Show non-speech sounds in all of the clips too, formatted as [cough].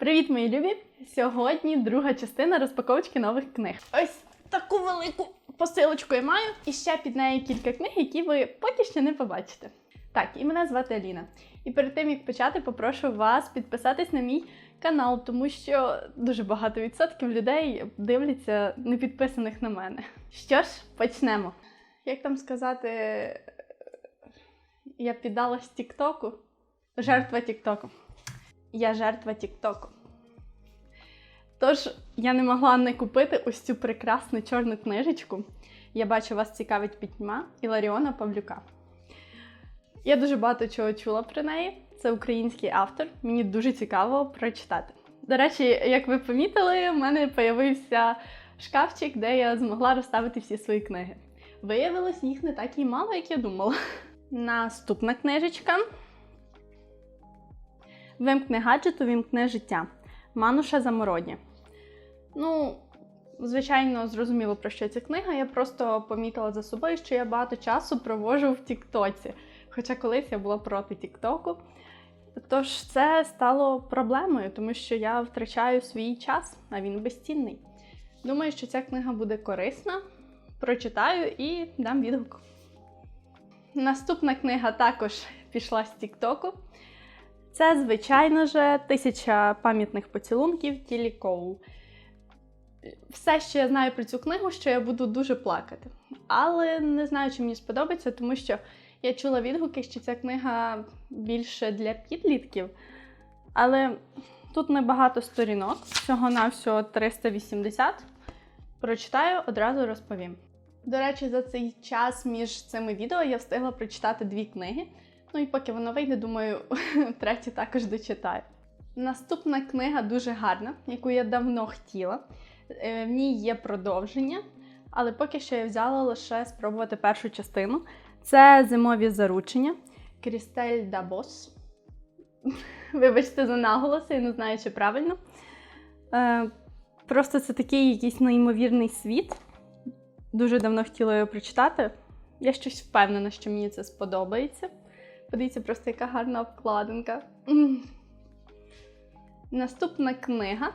Привіт, мої любі! Сьогодні друга частина розпаковочки нових книг. Ось таку велику посилочку я маю, і ще під нею кілька книг, які ви поки що не побачите. Так, і мене звати Аліна. І перед тим як почати, попрошу вас підписатись на мій канал, тому що дуже багато відсотків людей дивляться не підписаних на мене. Що ж, почнемо. Як там сказати, я піддалась Тіктоку. Жертва Тіктоку. Я жертва Тіктоку. Тож я не могла не купити ось цю прекрасну чорну книжечку. Я бачу, вас цікавить пітьма Іларіона Павлюка. Я дуже багато чого чула про неї. Це український автор. Мені дуже цікаво прочитати. До речі, як ви помітили, у мене з'явився шкафчик, де я змогла розставити всі свої книги. Виявилось, їх не так і мало, як я думала. Наступна книжечка. Вимкни гаджет, увімкни життя. Мануша Замородні. Ну, звичайно, зрозуміло, про що ця книга. Я просто помітила за собою, що я багато часу провожу в Тіктоці. Хоча колись я була проти Тіктоку. Тож це стало проблемою, тому що я втрачаю свій час, а він безцінний. Думаю, що ця книга буде корисна. Прочитаю і дам відгук. Наступна книга також пішла з Тіктоку. Це, звичайно ж, тисяча пам'ятних поцілунків Тілі Коул. Все, що я знаю про цю книгу, що я буду дуже плакати. Але не знаю, чи мені сподобається, тому що я чула відгуки, що ця книга більше для підлітків. Але тут небагато сторінок, всього-навсього 380. Прочитаю, одразу розповім. До речі, за цей час між цими відео я встигла прочитати дві книги. Ну і поки воно вийде, думаю, [laughs] третю також дочитаю. Наступна книга дуже гарна, яку я давно хотіла. Е, В ній є продовження, але поки що я взяла лише спробувати першу частину. Це зимові заручення Крістель Дабос. [laughs] Вибачте за наголоси, я не знаю, чи правильно. Е, Просто це такий якийсь неймовірний світ. Дуже давно хотіла його прочитати. Я щось впевнена, що мені це сподобається. Подивіться, просто яка гарна обкладинка. Наступна книга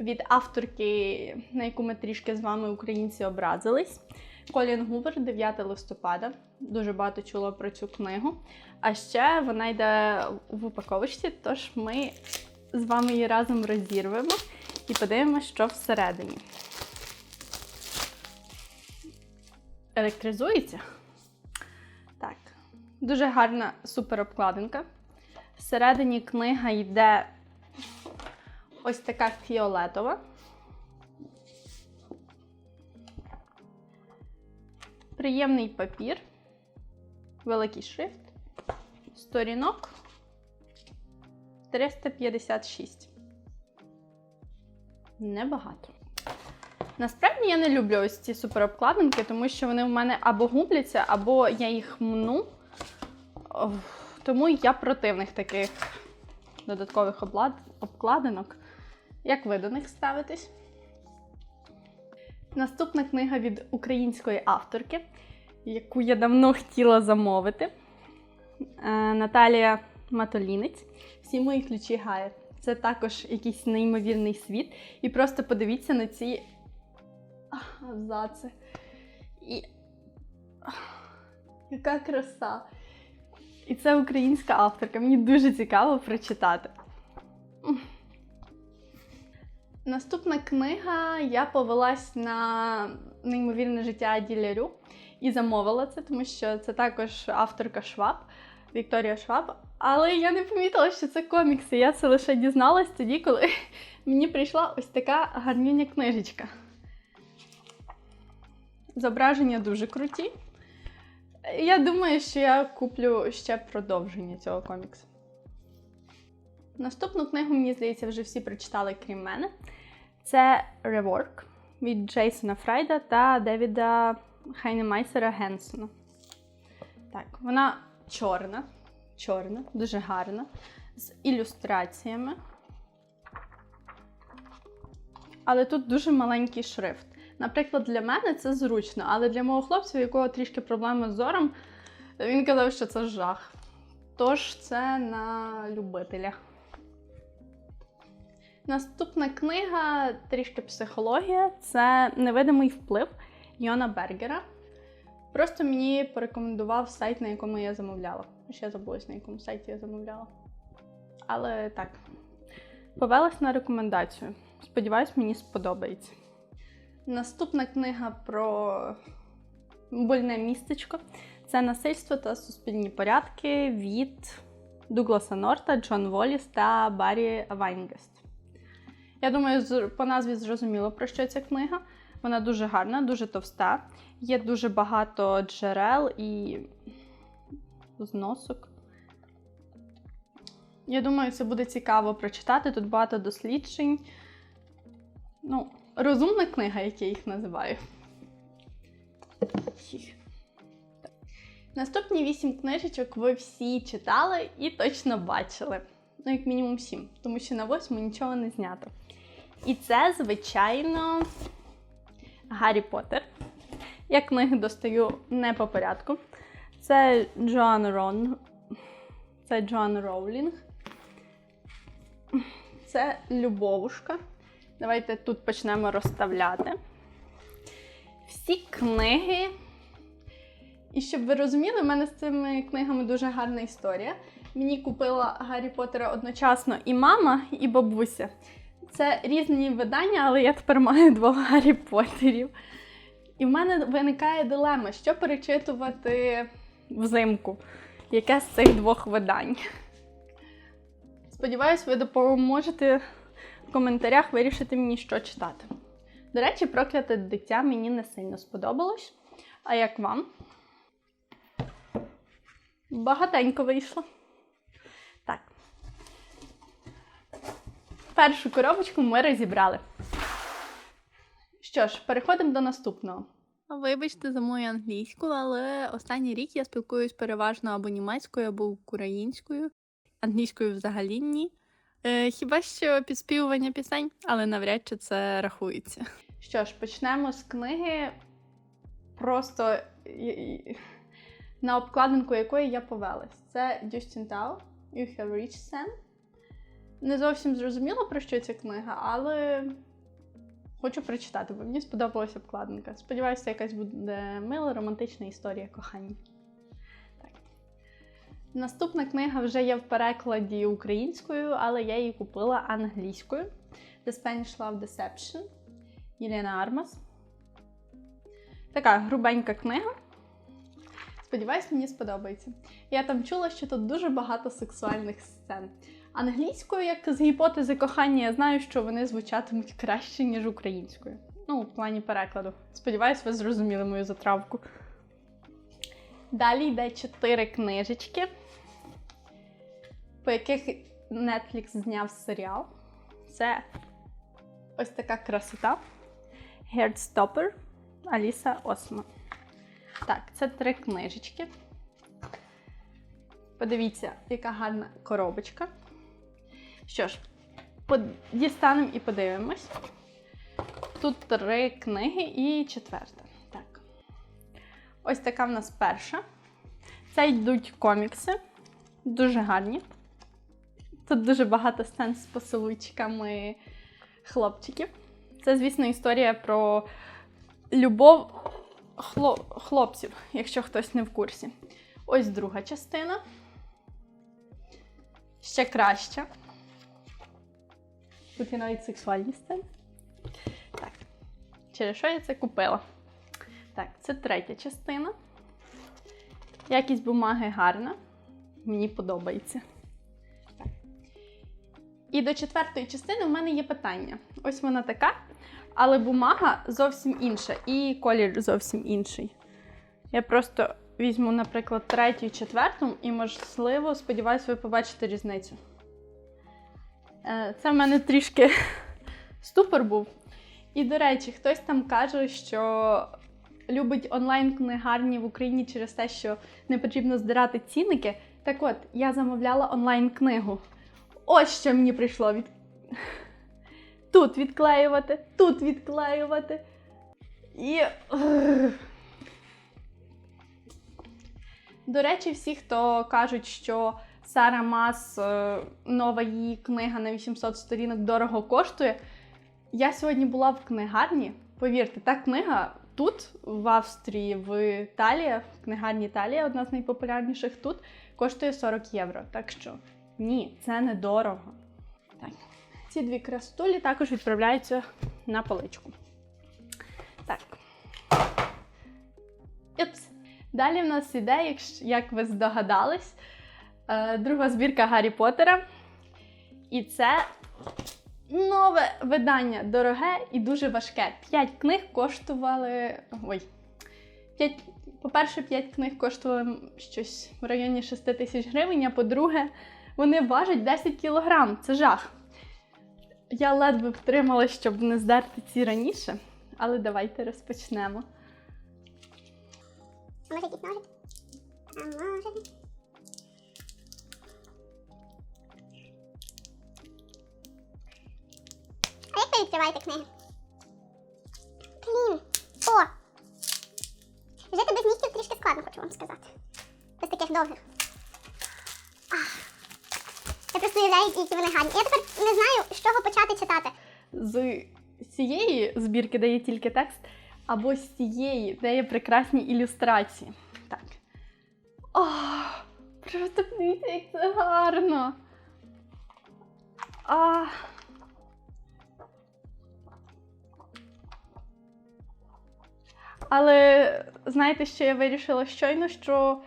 від авторки, на яку ми трішки з вами, українці, образились. Колін Гувер, 9 листопада. Дуже багато чула про цю книгу. А ще вона йде в упаковочці, тож ми з вами її разом розірвемо і подивимося, що всередині. Електризується. Дуже гарна суперобкладинка. Всередині книга йде ось така фіолетова. Приємний папір, великий шрифт, сторінок 356. Небагато. Насправді я не люблю ось ці суперобкладинки, тому що вони в мене або губляться, або я їх мну. Тому я противних таких додаткових облад... обкладинок. Як ви до них ставитесь? Наступна книга від української авторки, яку я давно хотіла замовити. Е, Наталія Матолінець. Всі мої ключі Гая. Це також якийсь неймовірний світ. І просто подивіться на ці абзаци. І яка краса! І це українська авторка. Мені дуже цікаво прочитати. Наступна книга я повелась на неймовірне життя Ділярю і замовила це, тому що це також авторка Шваб, Вікторія Шваб. Але я не помітила, що це комікси. Я це лише дізналась тоді, коли [laughs] мені прийшла ось така гарнюня книжечка. Зображення дуже круті. Я думаю, що я куплю ще продовження цього коміксу. Наступну книгу, мені здається, вже всі прочитали, крім мене. Це Rework від Джейсона Фрайда та Девіда Хайнемайсера Генсона. Так, вона чорна, чорна, дуже гарна, з ілюстраціями. Але тут дуже маленький шрифт. Наприклад, для мене це зручно, але для мого хлопця, у якого трішки проблеми з зором, він казав, що це жах. Тож це на любителя. Наступна книга трішки психологія. Це невидимий вплив Йона Бергера. Просто мені порекомендував сайт, на якому я замовляла. Ще забулась, на якому сайті я замовляла. Але так, повелась на рекомендацію. Сподіваюсь, мені сподобається. Наступна книга про больне містечко. Це насильство та суспільні порядки від Дугласа Норта, Джон Воліс та Баррі Вайнгест. Я думаю, по назві зрозуміло, про що ця книга. Вона дуже гарна, дуже товста. Є дуже багато джерел і зносок. Я думаю, це буде цікаво прочитати. Тут багато досліджень. Ну, розумна книга, як я їх називаю. Наступні вісім книжечок ви всі читали і точно бачили. Ну, як мінімум сім, тому що на восьму нічого не знято. І це, звичайно, Гаррі Поттер. Я книги достаю не по порядку. Це Джоан Рон. Це Джоан Роулінг. Це Любовушка. Давайте тут почнемо розставляти. Всі книги. І щоб ви розуміли, в мене з цими книгами дуже гарна історія. Мені купила Гаррі Поттера одночасно і мама, і бабуся. Це різні видання, але я тепер маю двох Гаррі Поттерів. І в мене виникає дилема, що перечитувати взимку. Яке з цих двох видань? Сподіваюсь, ви допоможете в коментарях вирішити мені, що читати. До речі, прокляте дитя мені не сильно сподобалось. А як вам? Багатенько вийшло. Так. Першу коробочку ми розібрали. Що ж, переходимо до наступного. Вибачте за мою англійську, але останній рік я спілкуюсь переважно або німецькою, або українською, англійською взагалі ні. Е, хіба що підспівування пісень, але навряд чи це рахується. Що ж, почнемо з книги, просто на обкладинку якої я повелась. Це Дюстін Тау, You Have Reached Sam. Не зовсім зрозуміло, про що ця книга, але хочу прочитати, бо мені сподобалася обкладинка. Сподіваюся, якась буде мила романтична історія кохання. Наступна книга вже є в перекладі українською, але я її купила англійською. The Spanish Love Deception. Єлена Армас. Така грубенька книга. Сподіваюсь, мені сподобається. Я там чула, що тут дуже багато сексуальних сцен. Англійською, як з гіпотези кохання, я знаю, що вони звучатимуть краще, ніж українською. Ну, в плані перекладу. Сподіваюсь, ви зрозуміли мою затравку. Далі йде чотири книжечки, по яких Netflix зняв серіал. Це ось така красота. Heartstopper Аліса Осма. Так, це три книжечки. Подивіться, яка гарна коробочка. Що ж, дістанемо і подивимось. Тут три книги і четверта. Так. Ось така в нас перша. Це йдуть комікси. Дуже гарні. Тут дуже багато сцен з поцілуйчиками хлопчиків. Це, звісно, історія про любов хло- хлопців, якщо хтось не в курсі. Ось друга частина. Ще краща. Тут є навіть сексуальні сцени. Так. Через що я це купила? Так, це третя частина. Якість бумаги гарна. Мені подобається. І до четвертої частини в мене є питання. Ось вона така, але бумага зовсім інша, і колір зовсім інший. Я просто візьму, наприклад, третю і четверту, і, можливо, сподіваюся, ви побачите різницю. Е, Це в мене трішки [laughs] ступор був. І, до речі, хтось там каже, що любить онлайн-книгарні в Україні через те, що не потрібно здирати цінники. Так от, я замовляла онлайн-книгу. Ось що мені прийшло від. Тут відклеювати, тут відклеювати. І. До речі, всі, хто кажуть, що Сара Мас, е, нова її книга на 800 сторінок дорого коштує. Я сьогодні була в книгарні. Повірте, та книга тут, в Австрії, в Італії, в книгарні Італія, одна з найпопулярніших тут, коштує 40 євро. Так що ні, це не дорого. Так. Ці дві крастулі також відправляються на поличку. Так. Упс. Далі в нас іде, як ви здогадались, е, друга збірка Гаррі Поттера. І це нове видання дороге і дуже важке. П'ять книг коштували. Ой. По-перше, п'ять книг коштували щось в районі 6 тисяч гривень, а по-друге, вони важать 10 кілограм. Це жах. Я ледве втрималась, щоб не здерти ці раніше, але давайте розпочнемо. А може? А може. А як ви відкриваєте книги? Блін. О! Жити без нігтів трішки складно, хочу вам сказати. Без таких довгих. Уявляю, які вони гарні. Я тепер не знаю, з чого почати читати. З цієї збірки, де є тільки текст, або з цієї, де є прекрасні ілюстрації. Так. О, просто подивіться, як це гарно. А. Але знаєте, що я вирішила щойно, що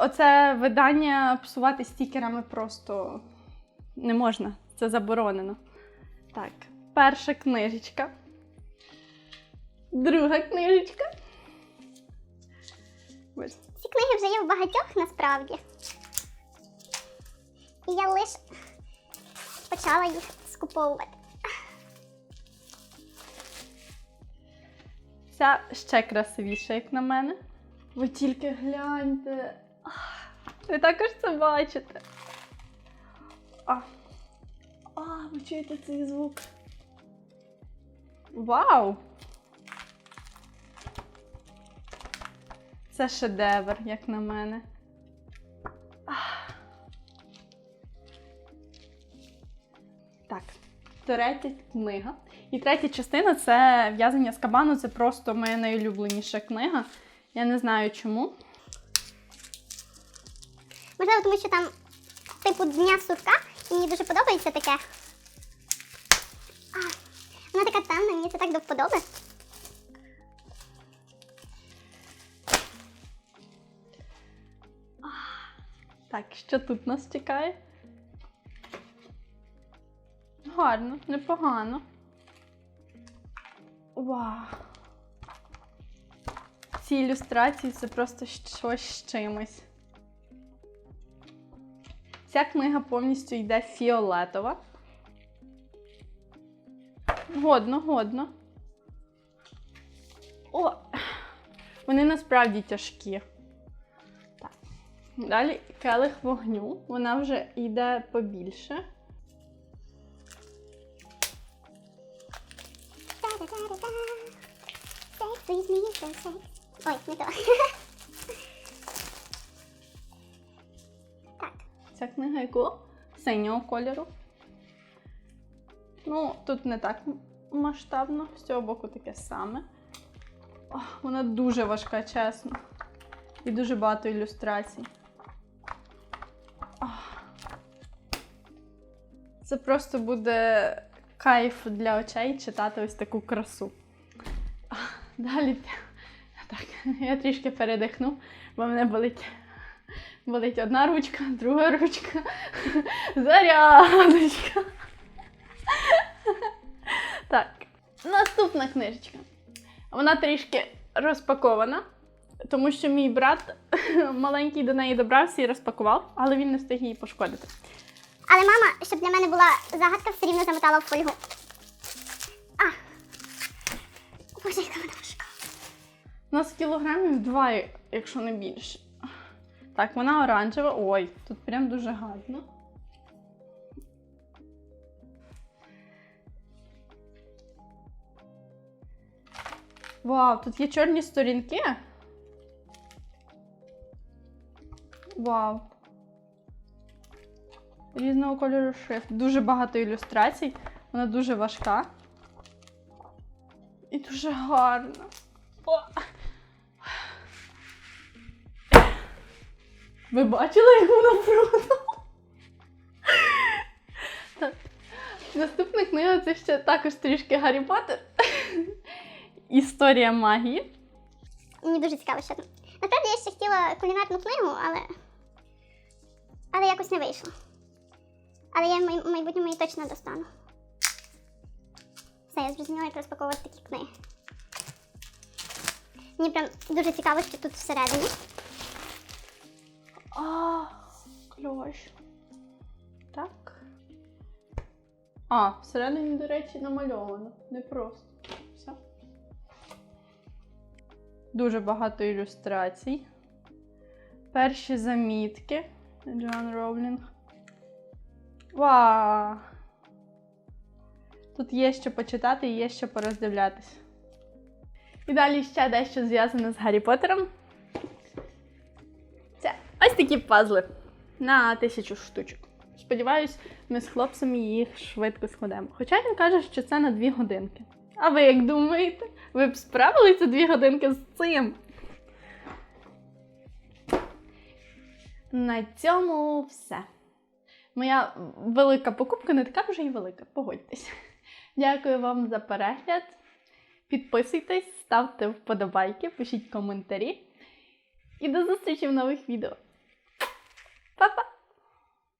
оце видання псувати стікерами просто не можна. Це заборонено. Так, перша книжечка. Друга книжечка. Ось. Ці книги вже є в багатьох насправді. І я лише почала їх скуповувати. Ця ще красивіша, як на мене. Ви тільки гляньте. Ви також це бачите. А, а ви чуєте цей звук? Вау! Це шедевр, як на мене. Так, третя книга. І третя частина це в'язання з кабану. Це просто моя найулюбленіша книга. Я не знаю чому. Можливо, тому що там типу дня сурка, і мені дуже подобається таке. А, вона така темна, мені це так до вподоби. Так, що тут нас чекає? Гарно, непогано. Вау. Ці ілюстрації це просто щось з чимось. Ця книга повністю йде фіолетова. Годно, годно. О! Вони насправді тяжкі. Так. Далі келих вогню. Вона вже йде побільше. Ой, не то. [laughs] Ця книга якого? Синього кольору. Ну, тут не так масштабно, з цього боку таке саме. О, вона дуже важка, чесно. І дуже багато ілюстрацій. О. Це просто буде кайф для очей читати ось таку красу. А, Далі. Так, я трішки передихну, бо мене болить Болить одна ручка, друга ручка, зарядочка. Так, наступна книжечка. Вона трішки розпакована, тому що мій брат маленький до неї добрався і розпакував, але він не встиг її пошкодити. Але мама, щоб для мене була загадка, все рівно замотала в фольгу. А. Боже, яка вона важка. У нас кілограмів два, якщо не більше. Так, вона оранжева. Ой, тут прям дуже гарно. Вау, тут є чорні сторінки. Вау. різного кольору шрифт. Дуже багато ілюстрацій. Вона дуже важка. І дуже гарна. О! Ви бачили, як вона продала? Так. Наступна книга це ще також трішки Гаррі Поттер. Історія магії. Мені дуже цікаво, що там. Насправді я ще хотіла кулінарну книгу, але. Але якось не вийшло. Але я в в майбутньому її точно достану. Все, я зрозуміла, як розпаковувати такі книги. Мені прям дуже цікаво, що тут всередині. А, кльош. Так. А, всередині, до речі, намальовано. Не просто. Все. Дуже багато ілюстрацій. Перші замітки. Джоан Роулінг. Вау! Тут є що почитати і є що пороздивлятися. І далі ще дещо зв'язане з Гаррі Поттером. Ось такі пазли на тисячу штучок. Сподіваюсь, ми з хлопцями їх швидко складемо. Хоча він каже, що це на дві годинки. А ви як думаєте? Ви б справилися дві годинки з цим? На цьому все. Моя велика покупка не така вже й велика, погодьтесь. Дякую вам за перегляд. Підписуйтесь, ставте вподобайки, пишіть коментарі. І до зустрічі в нових відео. Pa, pa!